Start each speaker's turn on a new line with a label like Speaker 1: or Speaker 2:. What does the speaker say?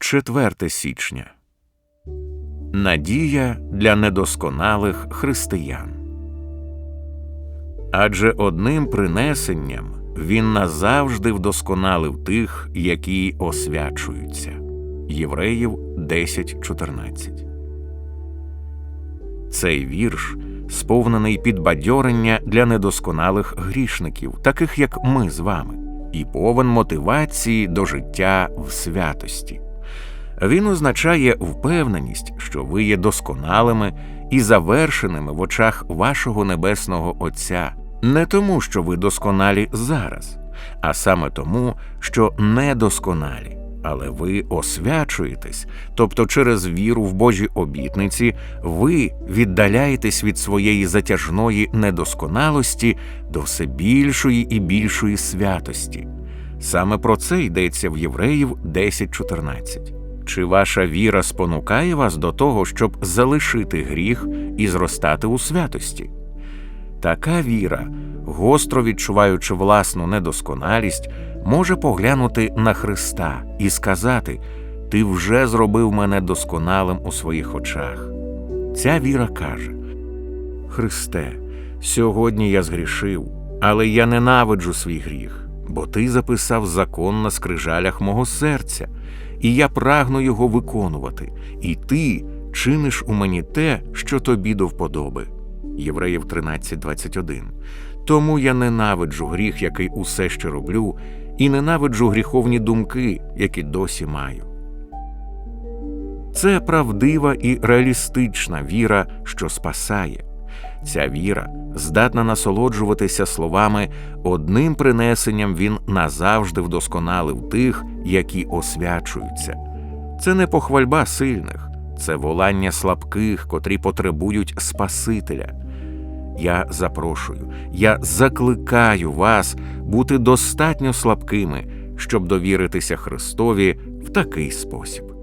Speaker 1: 4 січня. Надія для недосконалих християн. Адже одним принесенням він назавжди вдосконалив тих, які освячуються. Євреїв 10.14. Цей вірш сповнений підбадьорення для недосконалих грішників, таких як ми з вами, і повен мотивації до життя в святості. Він означає впевненість, що ви є досконалими і завершеними в очах вашого небесного Отця, не тому, що ви досконалі зараз, а саме тому, що недосконалі. Але ви освячуєтесь, тобто через віру в Божі обітниці ви віддаляєтесь від своєї затяжної недосконалості до все більшої і більшої святості. Саме про це йдеться в Євреїв 10.14. Чи ваша віра спонукає вас до того, щоб залишити гріх і зростати у святості? Така віра, гостро відчуваючи власну недосконалість, може поглянути на Христа і сказати: Ти вже зробив мене досконалим у своїх очах. Ця віра каже: Христе, сьогодні я згрішив, але я ненавиджу свій гріх, бо ти записав закон на скрижалях мого серця, і я прагну його виконувати, і ти чиниш у мені те, що тобі до вподоби. Євреїв 13.21. Тому я ненавиджу гріх, який усе ще роблю, і ненавиджу гріховні думки, які досі маю. Це правдива і реалістична віра, що спасає. Ця віра здатна насолоджуватися словами одним принесенням він назавжди вдосконалив тих, які освячуються. Це не похвальба сильних, це волання слабких, котрі потребують Спасителя. Я запрошую, я закликаю вас бути достатньо слабкими, щоб довіритися Христові в такий спосіб.